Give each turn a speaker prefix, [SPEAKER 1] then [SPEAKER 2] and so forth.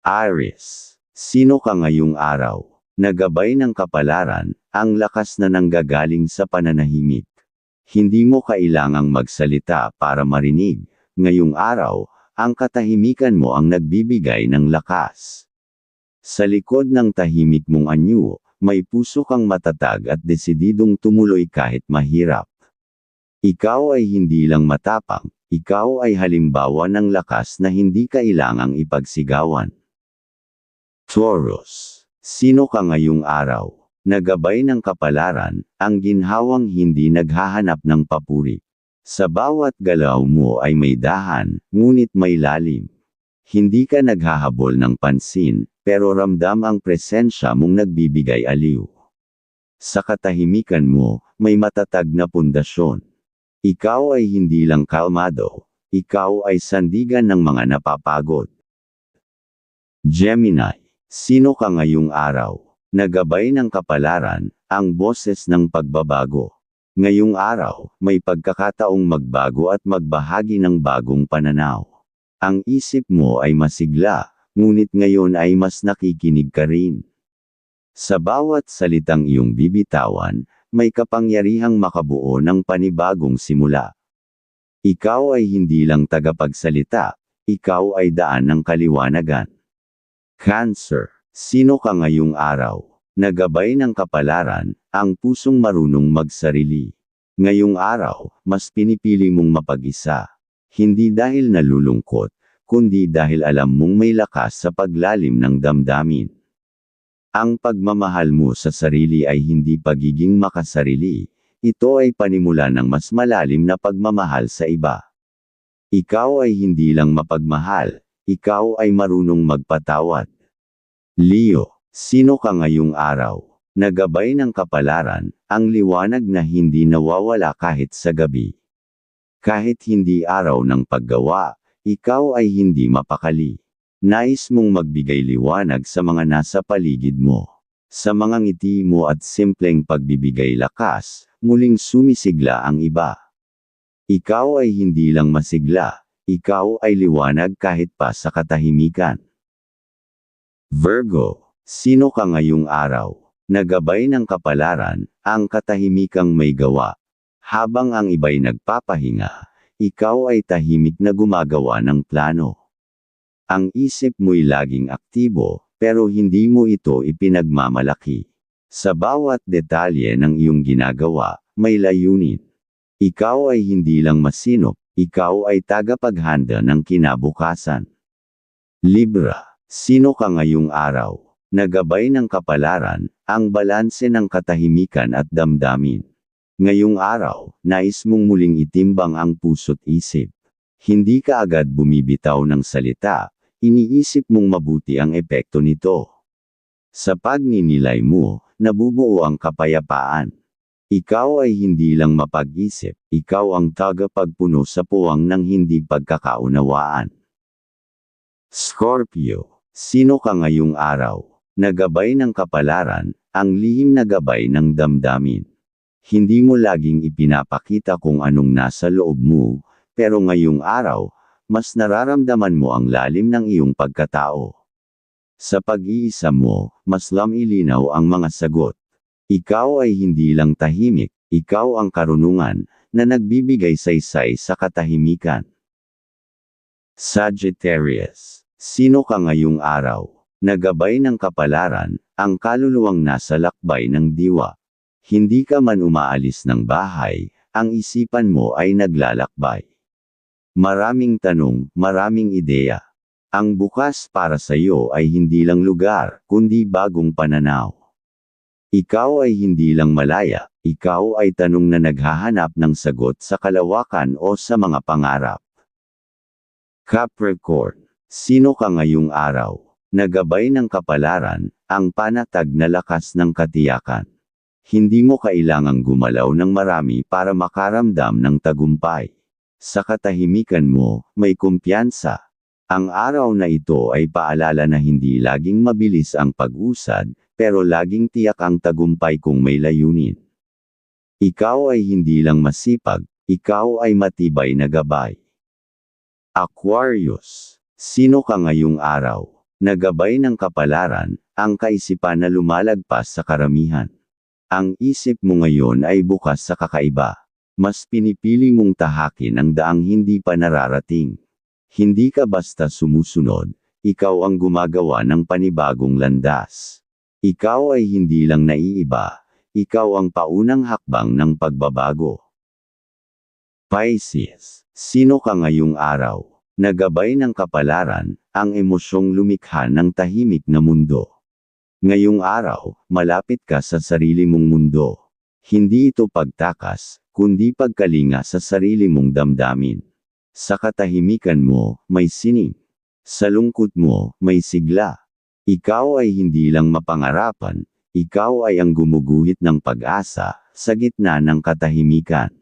[SPEAKER 1] Aries. Sino ka ngayong araw? Nagabay ng kapalaran, ang lakas na nanggagaling sa pananahimik. Hindi mo kailangang magsalita para marinig. Ngayong araw, ang katahimikan mo ang nagbibigay ng lakas. Sa likod ng tahimik mong anyo, may puso kang matatag at desididong tumuloy kahit mahirap. Ikaw ay hindi lang matapang, ikaw ay halimbawa ng lakas na hindi kailangang ipagsigawan. Taurus. Sino ka ngayong araw? Nagabay ng kapalaran, ang ginhawang hindi naghahanap ng papuri. Sa bawat galaw mo ay may dahan, ngunit may lalim. Hindi ka naghahabol ng pansin, pero ramdam ang presensya mong nagbibigay aliw. Sa katahimikan mo, may matatag na pundasyon. Ikaw ay hindi lang kalmado, ikaw ay sandigan ng mga napapagod. Gemini. Sino ka ngayong araw? Nagabay ng kapalaran, ang boses ng pagbabago. Ngayong araw, may pagkakataong magbago at magbahagi ng bagong pananaw. Ang isip mo ay masigla, ngunit ngayon ay mas nakikinig ka rin. Sa bawat salitang iyong bibitawan, may kapangyarihang makabuo ng panibagong simula. Ikaw ay hindi lang tagapagsalita, ikaw ay daan ng kaliwanagan. Cancer. Sino ka ngayong araw? Nagabay ng kapalaran, ang pusong marunong magsarili. Ngayong araw, mas pinipili mong mapag-isa. Hindi dahil nalulungkot, kundi dahil alam mong may lakas sa paglalim ng damdamin. Ang pagmamahal mo sa sarili ay hindi pagiging makasarili, ito ay panimula ng mas malalim na pagmamahal sa iba. Ikaw ay hindi lang mapagmahal, ikaw ay marunong magpatawad. Leo, sino ka ngayong araw? Nagabay ng kapalaran, ang liwanag na hindi nawawala kahit sa gabi. Kahit hindi araw ng paggawa, ikaw ay hindi mapakali. Nais mong magbigay liwanag sa mga nasa paligid mo. Sa mga ngiti mo at simpleng pagbibigay lakas, muling sumisigla ang iba. Ikaw ay hindi lang masigla, ikaw ay liwanag kahit pa sa katahimikan. Virgo, sino ka ngayong araw? Nagabay ng kapalaran, ang katahimikang may gawa. Habang ang iba'y nagpapahinga, ikaw ay tahimik na gumagawa ng plano. Ang isip mo'y laging aktibo, pero hindi mo ito ipinagmamalaki. Sa bawat detalye ng iyong ginagawa, may layunin. Ikaw ay hindi lang masinop, ikaw ay tagapaghanda ng kinabukasan. Libra, sino ka ngayong araw? Nagabay ng kapalaran, ang balanse ng katahimikan at damdamin. Ngayong araw, nais mong muling itimbang ang puso't isip. Hindi ka agad bumibitaw ng salita, iniisip mong mabuti ang epekto nito. Sa pagninilay mo, nabubuo ang kapayapaan. Ikaw ay hindi lang mapag-isip, ikaw ang tagapagpuno sa puwang ng hindi pagkakaunawaan. Scorpio, sino ka ngayong araw? Nagabay ng kapalaran, ang lihim na gabay ng damdamin. Hindi mo laging ipinapakita kung anong nasa loob mo, pero ngayong araw, mas nararamdaman mo ang lalim ng iyong pagkatao. Sa pag-iisa mo, mas lamilinaw ang mga sagot. Ikaw ay hindi lang tahimik, ikaw ang karunungan, na nagbibigay saysay sa katahimikan. Sagittarius, sino ka ngayong araw? Nagabay ng kapalaran, ang kaluluwang nasa lakbay ng diwa. Hindi ka man umaalis ng bahay, ang isipan mo ay naglalakbay. Maraming tanong, maraming ideya. Ang bukas para sa iyo ay hindi lang lugar, kundi bagong pananaw. Ikaw ay hindi lang malaya, ikaw ay tanong na naghahanap ng sagot sa kalawakan o sa mga pangarap. Capricorn, sino ka ngayong araw? Nagabay ng kapalaran, ang panatag na lakas ng katiyakan. Hindi mo kailangang gumalaw ng marami para makaramdam ng tagumpay. Sa katahimikan mo, may kumpiyansa. Ang araw na ito ay paalala na hindi laging mabilis ang pag-usad, pero laging tiyak ang tagumpay kung may layunin. Ikaw ay hindi lang masipag, ikaw ay matibay na gabay. Aquarius, sino ka ngayong araw? Nagabay ng kapalaran, ang kaisipan na lumalagpas sa karamihan. Ang isip mo ngayon ay bukas sa kakaiba. Mas pinipili mong tahakin ang daang hindi pa nararating. Hindi ka basta sumusunod, ikaw ang gumagawa ng panibagong landas. Ikaw ay hindi lang naiiba, ikaw ang paunang hakbang ng pagbabago. Pisces, sino ka ngayong araw? Nagabay ng kapalaran, ang emosyong lumikha ng tahimik na mundo. Ngayong araw, malapit ka sa sarili mong mundo. Hindi ito pagtakas, kundi pagkalinga sa sarili mong damdamin. Sa katahimikan mo, may sining. Sa lungkot mo, may sigla. Ikaw ay hindi lang mapangarapan, ikaw ay ang gumuguhit ng pag-asa, sa gitna ng katahimikan.